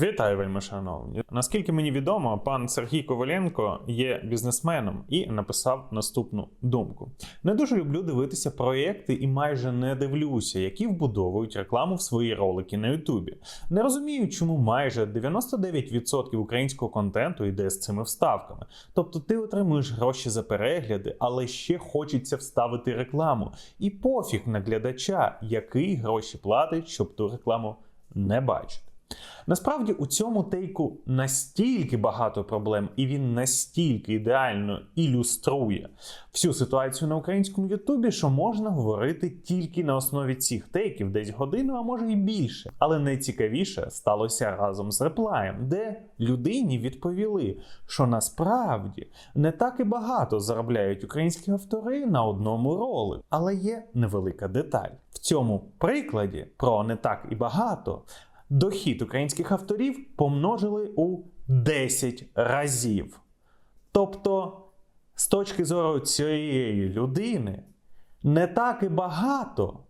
Вітаю, вельми шановні. Наскільки мені відомо, пан Сергій Коваленко є бізнесменом і написав наступну думку: не дуже люблю дивитися проєкти і майже не дивлюся, які вбудовують рекламу в свої ролики на Ютубі. Не розумію, чому майже 99% українського контенту йде з цими вставками. Тобто ти отримуєш гроші за перегляди, але ще хочеться вставити рекламу. І пофіг на глядача, який гроші платить, щоб ту рекламу не бачити. Насправді у цьому тейку настільки багато проблем, і він настільки ідеально ілюструє всю ситуацію на українському Ютубі, що можна говорити тільки на основі цих тейків, десь годину, а може і більше. Але найцікавіше сталося разом з реплаєм, де людині відповіли, що насправді не так і багато заробляють українські автори на одному ролику. Але є невелика деталь. В цьому прикладі про не так і багато дохід українських авторів помножили у 10 разів. Тобто, з точки зору цієї людини, не так і багато.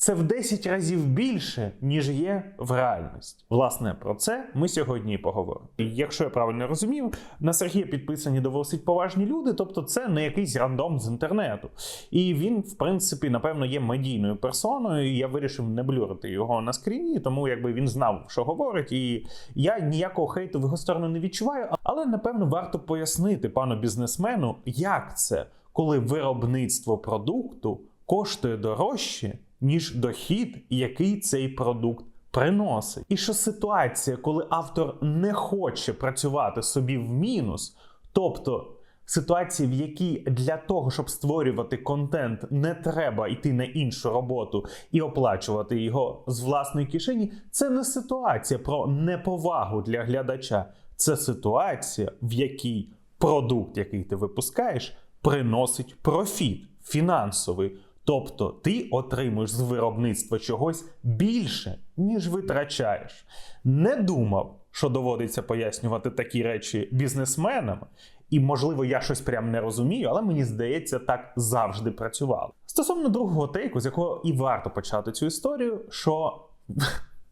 Це в 10 разів більше, ніж є в реальності. Власне, про це ми сьогодні і поговоримо. І Якщо я правильно розумію, на Сергія підписані досить поважні люди, тобто це не якийсь рандом з інтернету. І він, в принципі, напевно, є медійною персоною. і Я вирішив не блюрити його на скріні, тому якби він знав, що говорить, і я ніякого хейту в його сторону не відчуваю. Але напевно варто пояснити пану бізнесмену, як це, коли виробництво продукту коштує дорожче ніж дохід, який цей продукт приносить. І що ситуація, коли автор не хоче працювати собі в мінус, тобто ситуації, в якій для того, щоб створювати контент, не треба йти на іншу роботу і оплачувати його з власної кишені, це не ситуація про неповагу для глядача, це ситуація, в якій продукт, який ти випускаєш, приносить профіт фінансовий. Тобто ти отримуєш з виробництва чогось більше, ніж витрачаєш. Не думав, що доводиться пояснювати такі речі бізнесменам, і, можливо, я щось прям не розумію, але мені здається, так завжди працювало. Стосовно другого тейку, з якого і варто почати цю історію, що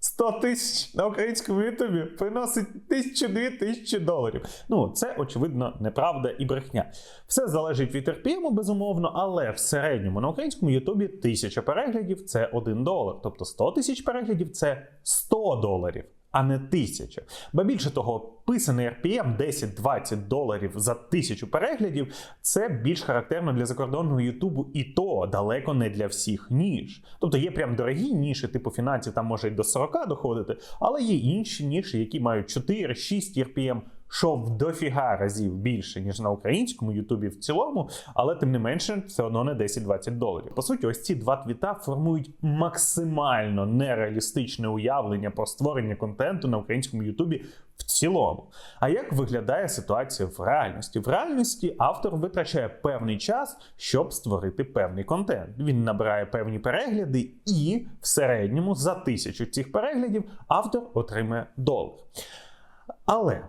100 тисяч на українському ютубі приносить тисячу-дві тисячі доларів. Ну, це очевидно неправда і брехня. Все залежить від RPM, безумовно, але в середньому на українському ютубі тисяча переглядів це 1 долар. Тобто 100 тисяч переглядів це 100 доларів. А не тисяча. Ба більше того, писаний RPM 10-20 доларів за тисячу переглядів це більш характерно для закордонного Ютубу, і то далеко не для всіх ніж. Тобто є прям дорогі ніші, типу фінансів, там може й до 40 доходити, але є інші ніші, які мають 4-6 RPM, що в дофіга разів більше, ніж на українському Ютубі в цілому, але тим не менше, все одно не 10-20 доларів. По суті, ось ці два твіта формують максимально нереалістичне уявлення про створення контенту на українському Ютубі в цілому. А як виглядає ситуація в реальності? В реальності автор витрачає певний час, щоб створити певний контент. Він набирає певні перегляди, і в середньому за тисячу цих переглядів автор отримає долар. Але.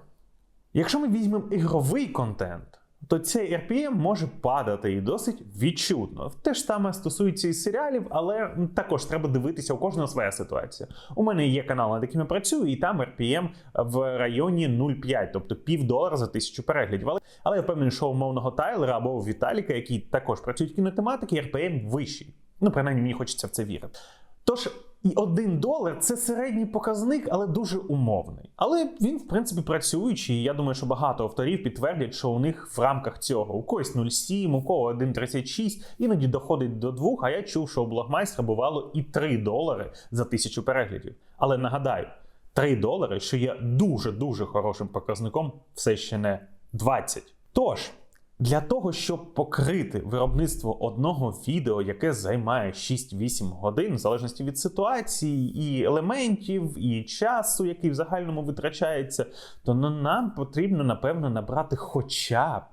Якщо ми візьмемо ігровий контент, то цей RPM може падати і досить відчутно. Те ж саме стосується і серіалів, але також треба дивитися у кожного своя ситуація. У мене є канал, над яким я працюю, і там RPM в районі 0,5, тобто пів долара за тисячу переглядів. Але, але я впевнений, що у мовного Тайлера або Віталіка, які також працюють кінотематики, RPM вищий. Ну, принаймні, мені хочеться в це вірити. Тож. І один долар це середній показник, але дуже умовний. Але він, в принципі, працюючий. І я думаю, що багато авторів підтвердять, що у них в рамках цього у когось 0,7, у кого 1,36, іноді доходить до 2, А я чув, що у блогмайстра бувало і 3 долари за тисячу переглядів. Але нагадаю, 3 долари, що є дуже дуже хорошим показником, все ще не 20. Тож. Для того, щоб покрити виробництво одного відео, яке займає 6-8 годин, в залежності від ситуації, і елементів, і часу, який в загальному витрачається, то нам потрібно, напевно, набрати хоча б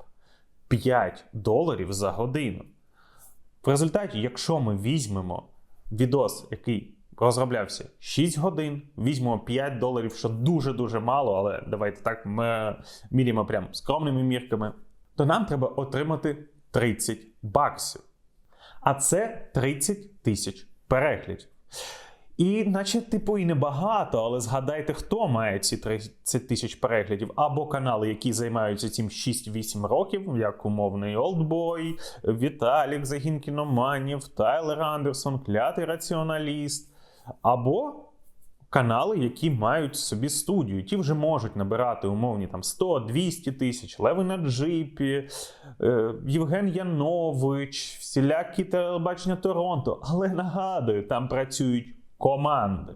5 доларів за годину. В результаті, якщо ми візьмемо відос, який розроблявся 6 годин, візьмемо 5 доларів, що дуже-дуже мало, але давайте так ми міряємо прям скромними мірками то нам треба отримати 30 баксів. А це 30 тисяч переглядів. І, наче, типу, і небагато, але згадайте, хто має ці 30 тисяч переглядів, або канали, які займаються цим 6-8 років, як умовний Олдбой, Віталік Загін кіноманів, Тайлер Андерсон, Клятий раціоналіст, або канали, які мають собі студію. Ті вже можуть набирати умовні там 100-200 тисяч, Леви на джипі, е, Євген Янович, всілякі телебачення Торонто. Але нагадую, там працюють команди.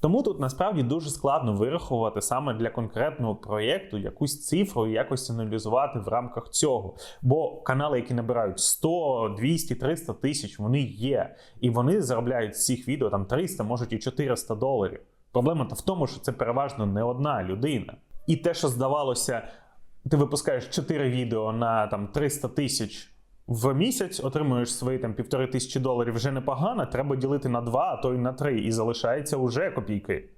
Тому тут насправді дуже складно вирахувати саме для конкретного проєкту якусь цифру і якось аналізувати в рамках цього. Бо канали, які набирають 100, 200, 300 тисяч, вони є. І вони заробляють з цих відео там 300, можуть і 400 доларів. Проблема то в тому, що це переважно не одна людина. І те, що здавалося, ти випускаєш 4 відео на там 300 тисяч в місяць, отримуєш свої там півтори тисячі доларів вже непогано, треба ділити на 2, а то й на 3, і залишається уже копійки.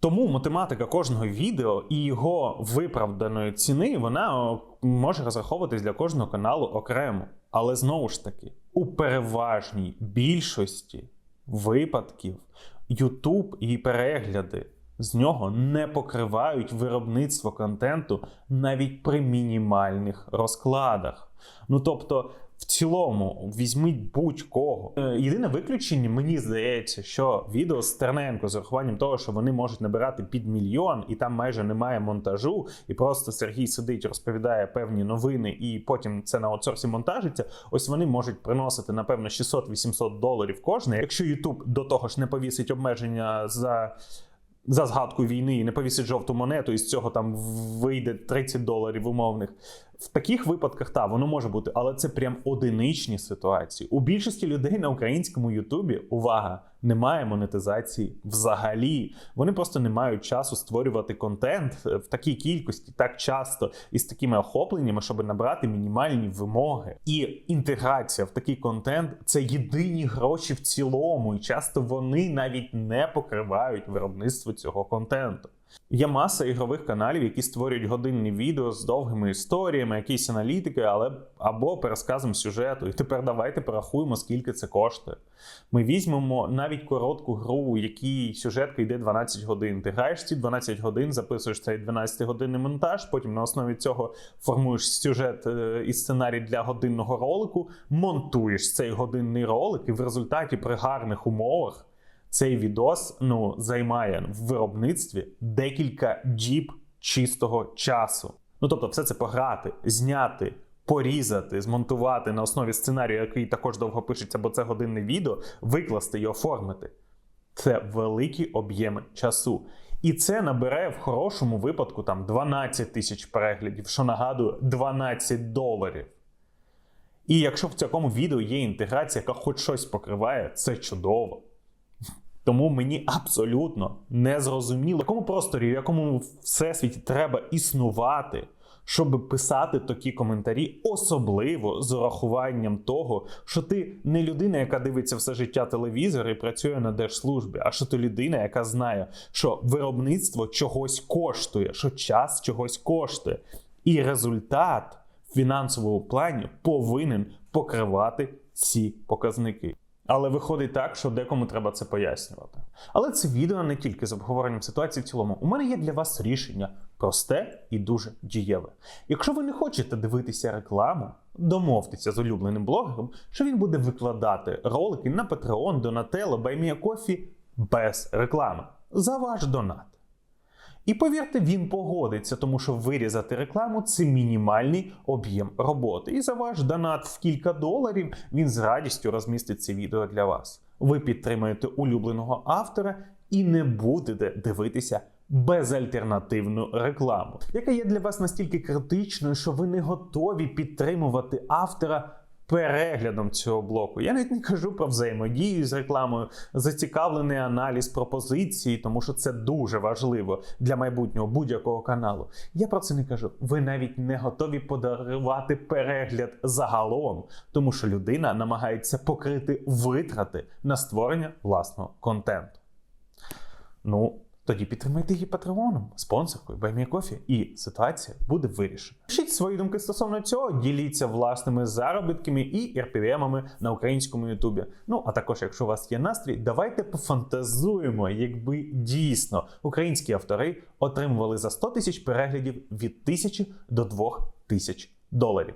Тому математика кожного відео і його виправданої ціни вона може розраховуватись для кожного каналу окремо. Але знову ж таки, у переважній більшості випадків YouTube і перегляди з нього не покривають виробництво контенту навіть при мінімальних розкладах. Ну тобто, в цілому, візьміть будь-кого. Е, Єдине виключення, мені здається, що відео з Терненко з урахуванням того, що вони можуть набирати під мільйон, і там майже немає монтажу, і просто Сергій сидить, розповідає певні новини, і потім це на аутсорсі монтажиться. Ось вони можуть приносити, напевно, 600-800 доларів кожне. Якщо YouTube до того ж не повісить обмеження за. За згадку війни і не повісить жовту монету, і з цього там вийде 30 доларів умовних. В таких випадках та воно може бути, але це прям одиничні ситуації. У більшості людей на українському Ютубі увага немає монетизації взагалі. Вони просто не мають часу створювати контент в такій кількості, так часто і з такими охопленнями, щоб набрати мінімальні вимоги. І інтеграція в такий контент це єдині гроші в цілому, і часто вони навіть не покривають виробництво цього контенту. Є маса ігрових каналів, які створюють годинні відео з довгими історіями, якісь аналітики, але або пересказом сюжету. І тепер давайте порахуємо, скільки це коштує. Ми візьмемо навіть коротку гру, якій сюжетка йде 12 годин. Ти граєш ці 12 годин, записуєш цей 12-годинний монтаж, потім на основі цього формуєш сюжет е, і сценарій для годинного ролику, монтуєш цей годинний ролик, і в результаті при гарних умовах. Цей відос ну, займає в виробництві декілька джіб чистого часу. Ну тобто, все це пограти, зняти, порізати, змонтувати на основі сценарію, який також довго пишеться, бо це годинне відео, викласти і оформити. Це великі об'єми часу. І це набере в хорошому випадку там 12 тисяч переглядів, що нагадую, 12 доларів. І якщо в цьому відео є інтеграція, яка хоч щось покриває, це чудово. Тому мені абсолютно не зрозуміло, в якому просторі, в якому всесвіті треба існувати, щоб писати такі коментарі, особливо з урахуванням того, що ти не людина, яка дивиться все життя телевізор і працює на держслужбі, а що ти людина, яка знає, що виробництво чогось коштує, що час чогось коштує, і результат в фінансовому плані повинен покривати ці показники. Але виходить так, що декому треба це пояснювати. Але це відео не тільки з обговоренням ситуації в цілому. У мене є для вас рішення просте і дуже дієве. Якщо ви не хочете дивитися рекламу, домовтеся з улюбленим блогером, що він буде викладати ролики на Patreon, Donatello, BuyMeACoffee без реклами за ваш донат. І повірте, він погодиться, тому що вирізати рекламу це мінімальний об'єм роботи. І за ваш донат в кілька доларів він з радістю розмістить це відео для вас. Ви підтримуєте улюбленого автора і не будете дивитися безальтернативну рекламу, яка є для вас настільки критичною, що ви не готові підтримувати автора. Переглядом цього блоку. Я навіть не кажу про взаємодію з рекламою, зацікавлений аналіз пропозиції, тому що це дуже важливо для майбутнього будь-якого каналу. Я про це не кажу. Ви навіть не готові подарувати перегляд загалом, тому що людина намагається покрити витрати на створення власного контенту. Ну, Тоді підтримайте її патреоном, спонсоркою, Баймієкофі, і ситуація буде вирішена. Пишіть свої думки стосовно цього, діліться власними заробітками і RPM-ами на українському Ютубі. Ну а також, якщо у вас є настрій, давайте пофантазуємо, якби дійсно українські автори отримували за 100 тисяч переглядів від 1000 до 2000 доларів.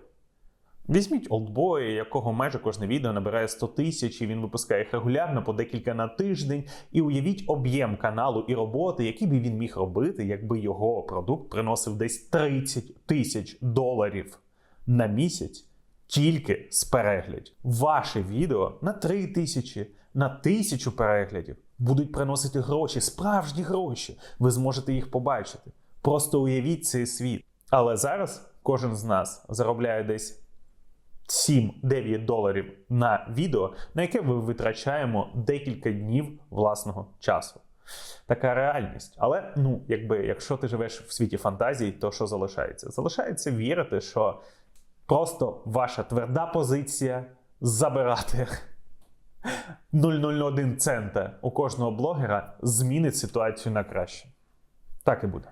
Візьміть олдбоя, якого майже кожне відео набирає 100 тисяч, і він випускає їх регулярно по декілька на тиждень. І уявіть об'єм каналу і роботи, які би він міг робити, якби його продукт приносив десь 30 тисяч доларів на місяць тільки з переглядів. Ваше відео на 3 тисячі, на тисячу переглядів будуть приносити гроші, справжні гроші. Ви зможете їх побачити. Просто уявіть цей світ. Але зараз кожен з нас заробляє десь 7-9 доларів на відео, на яке ми витрачаємо декілька днів власного часу. Така реальність. Але ну, якби, якщо ти живеш в світі фантазій, то що залишається? Залишається вірити, що просто ваша тверда позиція забирати 0,01 цента у кожного блогера змінить ситуацію на краще. Так і буде.